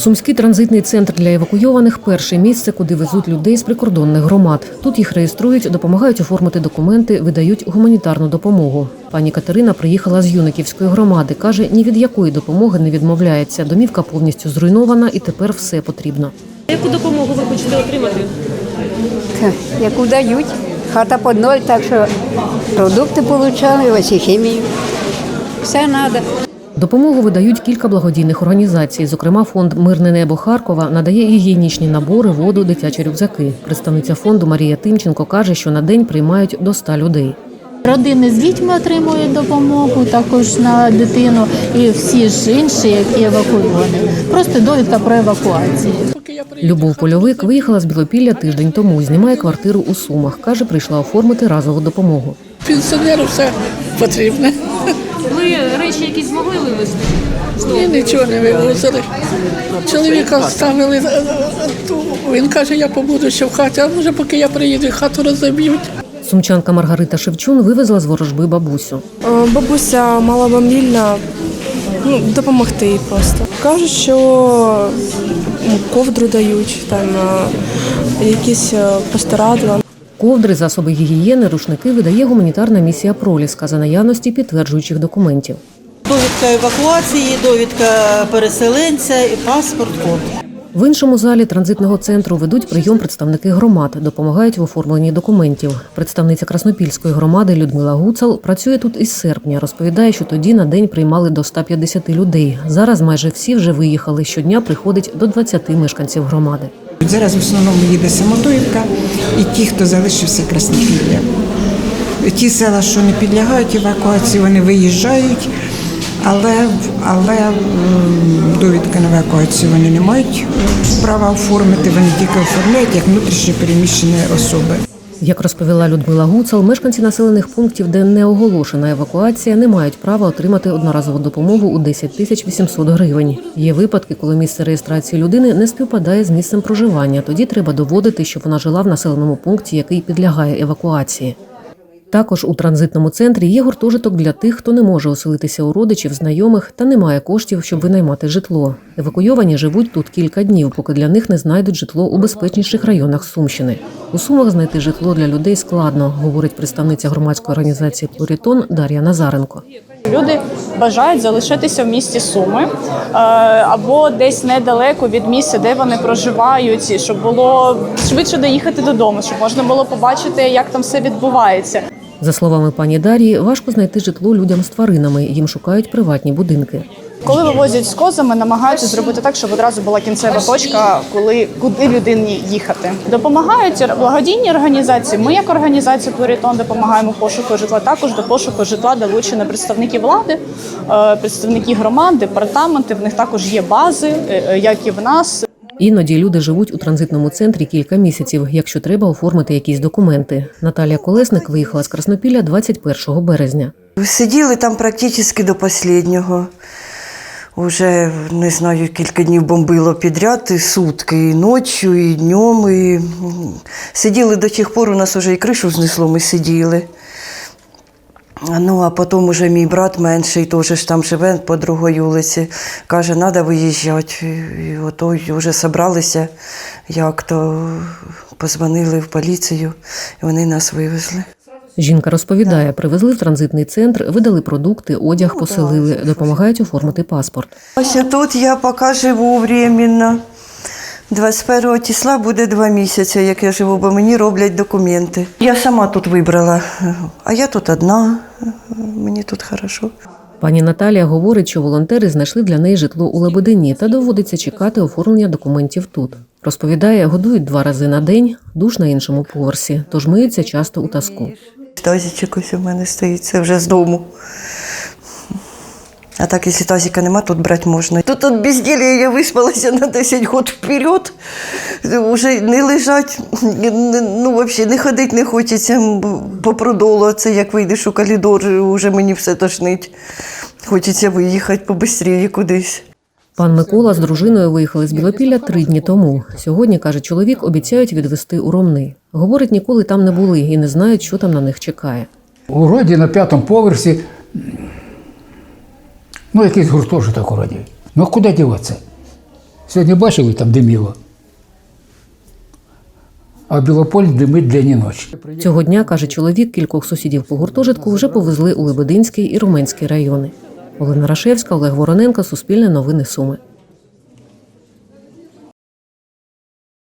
Сумський транзитний центр для евакуйованих перше місце, куди везуть людей з прикордонних громад. Тут їх реєструють, допомагають оформити документи, видають гуманітарну допомогу. Пані Катерина приїхала з Юниківської громади. каже, ні від якої допомоги не відмовляється. Домівка повністю зруйнована і тепер все потрібно. Яку допомогу ви хочете отримати? яку дають. Хата під ноль, так що продукти отримали, ось і хімію. Все треба. Допомогу видають кілька благодійних організацій. Зокрема, фонд Мирне небо Харкова надає гігієнічні набори, воду, дитячі рюкзаки. Представниця фонду Марія Тимченко каже, що на день приймають до 100 людей. Родини з дітьми отримують допомогу також на дитину і всі ж інші, які евакуйовані. Просто довідка про евакуацію. Любов Польовик виїхала з Білопілля тиждень тому. Знімає квартиру у Сумах. каже, прийшла оформити разову допомогу. Пенсіонеру все потрібне. Ви речі якісь змогли вивезти? І нічого не вивозили. Чоловіка ставили, е, е, він каже, я побуду ще в хаті, а може, поки я приїду, хату розоб'ють. Сумчанка Маргарита Шевчун вивезла з ворожби бабусю. Е, Бабуся маломобільна, ну, допомогти їй просто. Кажуть, що ковдру дають, там якісь простирадла. Ковдри, засоби гігієни, рушники видає гуманітарна місія Проліска за наявності підтверджуючих документів. Довідка евакуації, довідка переселенця і паспорт, код. В іншому залі транзитного центру ведуть прийом представники громад, допомагають в оформленні документів. Представниця Краснопільської громади Людмила Гуцал працює тут із серпня. Розповідає, що тоді на день приймали до 150 людей. Зараз майже всі вже виїхали. Щодня приходить до 20 мешканців громади. Зараз в основному їде Самотоївка і ті, хто залишився Краснопілля. Ті села, що не підлягають евакуації, вони виїжджають, але, але довідки на евакуацію вони не мають е, права оформити, вони тільки оформляють як внутрішньо переміщені особи. Як розповіла Людмила Гуцал, мешканці населених пунктів, де не оголошена евакуація, не мають права отримати одноразову допомогу у 10 тисяч 800 гривень. Є випадки, коли місце реєстрації людини не співпадає з місцем проживання. Тоді треба доводити, що вона жила в населеному пункті, який підлягає евакуації. Також у транзитному центрі є гуртожиток для тих, хто не може оселитися у родичів, знайомих та не має коштів, щоб винаймати житло. Евакуйовані живуть тут кілька днів, поки для них не знайдуть житло у безпечніших районах Сумщини. У Сумах знайти житло для людей складно, говорить представниця громадської організації Плурітон Дар'я Назаренко. Люди бажають залишитися в місті Суми е, або десь недалеко від місця, де вони проживають, щоб було швидше доїхати додому, щоб можна було побачити, як там все відбувається. За словами пані Дар'ї, важко знайти житло людям з тваринами. Їм шукають приватні будинки. Коли вивозять з козами, намагаються зробити так, щоб одразу була кінцева точка, коли куди людині їхати. Допомагають благодійні організації. Ми, як організація Плурітон, допомагаємо пошуку житла. Також до пошуку житла долучені представники влади, е, представники громад, департаменти. В них також є бази, е, е, як і в нас. Іноді люди живуть у транзитному центрі кілька місяців, якщо треба оформити якісь документи. Наталія Колесник виїхала з Краснопілля 21 березня. Сиділи там практично до останнього. Уже не знаю, кілька днів бомбило підряд, і сутки, і ночі, і днем. І... Сиділи до тих пор, у нас вже і кришу знесло, ми сиділи. Ну, а потім уже мій брат менший, теж ж там живе по другій вулиці, каже, треба виїжджати. І- ото вже зібралися, як то позвонили в поліцію, і вони нас вивезли. Жінка розповідає, привезли в транзитний центр, видали продукти, одяг поселили, допомагають оформити паспорт. Ось тут я поки живу временно. 21 числа буде два місяці, як я живу, бо мені роблять документи. Я сама тут вибрала, а я тут одна, мені тут хорошо. Пані Наталія говорить, що волонтери знайшли для неї житло у Лебедині та доводиться чекати оформлення документів тут. Розповідає, годують два рази на день, душ на іншому поверсі, тож миються часто у таску. Тазічок ось у мене стоїть, це вже з дому. А так, якщо тазика нема, тут брати можна. Тут от безділля я виспалася на 10 років вперед. Уже не лежать, ну взагалі не ходити не хочеться по продолу. Це як вийдеш у коридор, вже мені все тошнить. Хочеться виїхати побистріє кудись. Пан Микола з дружиною виїхали з Білопілля три дні тому. Сьогодні, каже чоловік, обіцяють відвести у Ромни. Говорить, ніколи там не були і не знають, що там на них чекає. У роді на п'ятому поверсі, ну, якийсь гуртожиток у роді. Ну, куди діватися? Сьогодні бачили, там диміло. А Білополь димить день і ночі. Цього дня, каже чоловік, кількох сусідів по гуртожитку вже повезли у Лебединський і Руменський райони. Олена Рашевська, Олег Вороненко, Суспільне новини Суми.